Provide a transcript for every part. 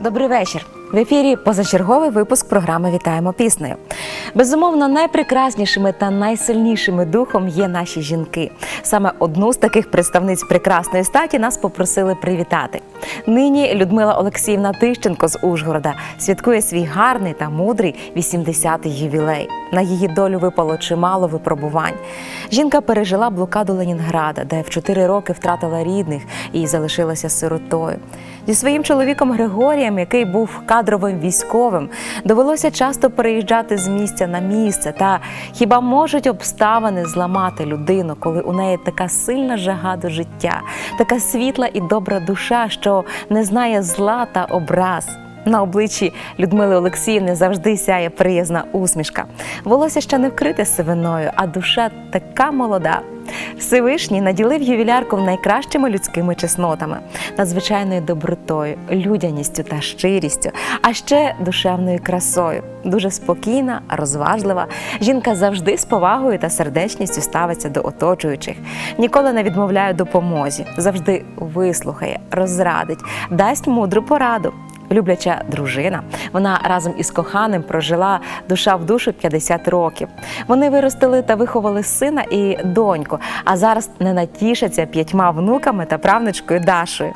Добрий вечір. В ефірі позачерговий випуск програми Вітаємо піснею. Безумовно, найпрекраснішими та найсильнішими духом є наші жінки. Саме одну з таких представниць прекрасної статі нас попросили привітати. Нині Людмила Олексіївна Тищенко з Ужгорода святкує свій гарний та мудрий 80-й ювілей. На її долю випало чимало випробувань. Жінка пережила блокаду Ленінграда, де в 4 роки втратила рідних і залишилася сиротою. Зі своїм чоловіком Григорієм, який був кадровим військовим, довелося часто переїжджати з місця на місце. Та хіба можуть обставини зламати людину, коли у неї така сильна жага до життя, така світла і добра душа, що не знає зла та образ? На обличчі Людмили Олексіївни завжди сяє приязна усмішка. Волосся ще не вкрите сивиною, а душа така молода. Всевишній наділив ювілярку найкращими людськими чеснотами, надзвичайною добротою, людяністю та щирістю, а ще душевною красою. Дуже спокійна, розважлива. Жінка завжди з повагою та сердечністю ставиться до оточуючих, ніколи не відмовляє допомозі, завжди вислухає, розрадить, дасть мудру пораду. Любляча дружина. Вона разом із коханим прожила душа в душу 50 років. Вони виростили та виховали сина і доньку, а зараз не натішаться п'ятьма внуками та правничкою Дашою.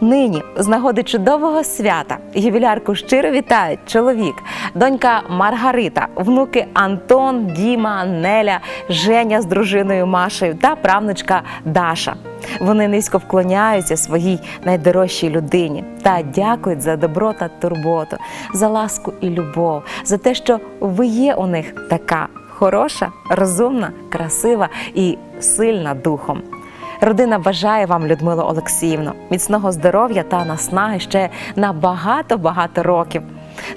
Нині, з нагоди чудового свята, ювілярку щиро вітають чоловік, донька Маргарита, внуки Антон, Діма, Неля, Женя з дружиною Машею та правнучка Даша. Вони низько вклоняються своїй найдорожчій людині та дякують за добро та турботу, за ласку і любов, за те, що ви є у них така хороша, розумна, красива і сильна духом. Родина бажає вам, Людмило Олексіївно, міцного здоров'я та наснаги ще на багато-багато років.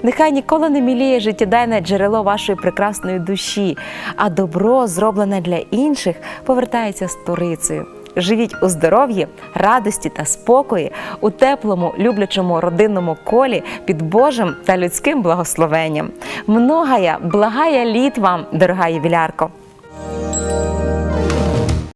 Нехай ніколи не міліє життєдайне джерело вашої прекрасної душі, а добро, зроблене для інших, повертається з турицею. Живіть у здоров'ї, радості та спокої, у теплому, люблячому родинному колі під Божим та людським благословенням. Многая, благая літ вам, дорога ювілярко!